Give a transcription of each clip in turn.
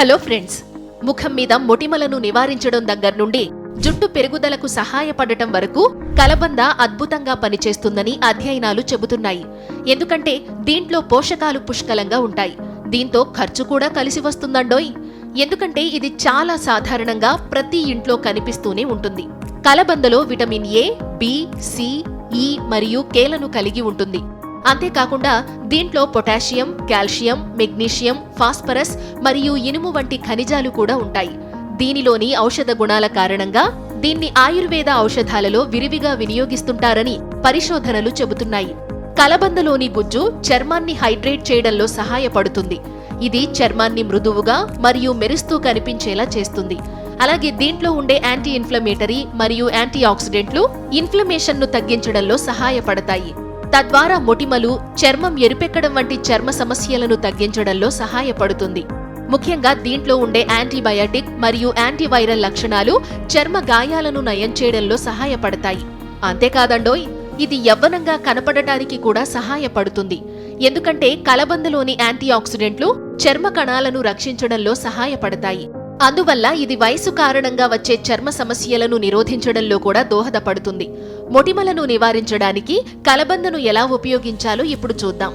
Hello friends ముఖం మీద మొటిమలను నివారించడం దగ్గర నుండి జుట్టు పెరుగుదలకు సహాయపడటం వరకు కలబంద అద్భుతంగా పనిచేస్తుందని అధ్యయనాలు చెబుతున్నాయి. ఎందుకంటే దీంట్లో పోషకాలు పుష్కలంగా ఉంటాయి. దీంతో ఖర్చు కూడా కలిసి వస్తుందండోయ్. ఎందుకంటే ఇది చాలా సాధారణంగా ప్రతి ఇంట్లో కనిపిస్తూనే ఉంటుంది. కలబందలో vitamin A B C E మరియు కేలను కలిగి ఉంటుంది. అంతేకాకుండా దీంట్లో పొటాషియం కాల్షియం మెగ్నీషియం ఫాస్ఫరస్ మరియు ఇనుము వంటి ఖనిజాలు కూడా ఉంటాయి. దీనిలోని ఔషధ గుణాల కారణంగా దీన్ని ఆయుర్వేద ఔషధాలలో విరివిగా వినియోగిస్తుంటారని పరిశోధనలు చెబుతున్నాయి. కలబందలోని గుజ్జు చర్మాన్ని హైడ్రేట్ చేయడంలో సహాయపడుతుంది. ఇది చర్మాన్ని మృదువుగా మరియు మెరుస్తూ కనిపించేలా చేస్తుంది. అలాగే దీంట్లో ఉండే యాంటీ ఇన్ఫ్లమేటరీ మరియు యాంటీ ఆక్సిడెంట్లు ఇన్ఫ్లమేషన్ను తగ్గించడంలో సహాయపడతాయి. తద్వారా మొటిమలు చర్మం ఎరుపెక్కడం వంటి చర్మ సమస్యలను తగ్గించడంలో సహాయపడుతుంది. ముఖ్యంగా దీంట్లో ఉండే యాంటీబయాటిక్ మరియు యాంటీవైరల్ లక్షణాలు చర్మ గాయాలను నయం చేయడంలో సహాయపడతాయి. అంతేకాదండోయ్ ఇది యవ్వనంగా కనపడటానికి కూడా సహాయపడుతుంది. ఎందుకంటే కలబందలోని యాంటీ ఆక్సిడెంట్లు చర్మ కణాలను రక్షించడంలో సహాయపడతాయి. అందువల్ల ఇది వయసు కారణంగా వచ్చే చర్మ సమస్యలను నిరోధించడంలో కూడా దోహదపడుతుంది. మొటిమలను నివారించడానికి కలబందను ఎలా ఉపయోగించాలో ఇప్పుడు చూద్దాం.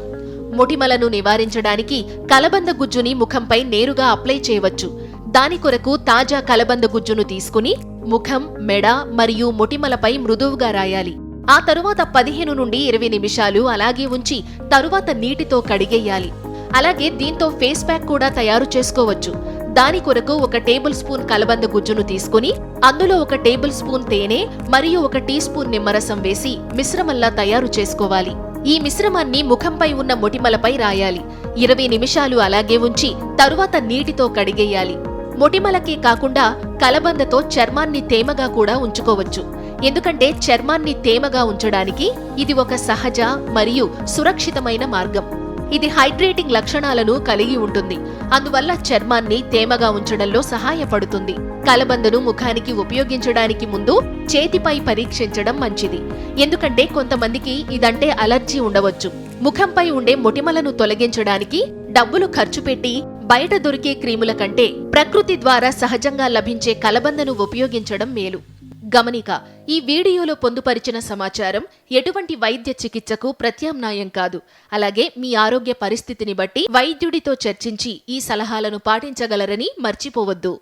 మొటిమలను నివారించడానికి కలబంద గుజ్జుని ముఖంపై నేరుగా అప్లై చేయవచ్చు. దాని కొరకు తాజా కలబంద గుజ్జును తీసుకుని ముఖం మెడ మరియు మొటిమలపై మృదువుగా రాయాలి. ఆ తరువాత పదిహేను నుండి ఇరవై నిమిషాలు అలాగే ఉంచి తరువాత నీటితో కడిగేయాలి. అలాగే దీంతో ఫేస్ ప్యాక్ కూడా తయారు చేసుకోవచ్చు. దాని కొరకు ఒక టేబుల్ స్పూన్ కలబంద గుజ్జును తీసుకుని అందులో ఒక టేబుల్ స్పూన్ తేనె మరియు ఒక టీ స్పూన్ నిమ్మరసం వేసి మిశ్రమంలా తయారు చేసుకోవాలి. ఈ మిశ్రమాన్ని ముఖంపై ఉన్న మొటిమలపై రాయాలి. ఇరవై నిమిషాలు అలాగే ఉంచి తరువాత నీటితో కడిగేయాలి. మొటిమలకే కాకుండా కలబందతో చర్మాన్ని తేమగా కూడా ఉంచుకోవచ్చు. ఎందుకంటే చర్మాన్ని తేమగా ఉంచడానికి ఇది ఒక సహజ మరియు సురక్షితమైన మార్గం. ఇది హైడ్రేటింగ్ లక్షణాలను కలిగి ఉంటుంది. అందువల్ల చర్మాన్ని తేమగా ఉంచడంలో సహాయపడుతుంది. కలబందను ముఖానికి ఉపయోగించడానికి ముందు చేతిపై పరీక్షించడం మంచిది. ఎందుకంటే కొంతమందికి ఇదంటే అలర్జీ ఉండవచ్చు. ముఖంపై ఉండే మొటిమలను తొలగించడానికి డబ్బులు ఖర్చు పెట్టి బయట దొరికే క్రీముల కంటే ప్రకృతి ద్వారా సహజంగా లభించే కలబందను ఉపయోగించడం మేలు. గమనిక ఈ వీడియోలో పొందుపరిచిన సమాచారం ఎటువంటి వైద్య చికిత్సకు ప్రత్యామ్నాయం కాదు. అలాగే మీ ఆరోగ్య పరిస్థితిని బట్టి వైద్యుడితో చర్చించి ఈ సలహాలను పాటించగలరని మర్చిపోవద్దు.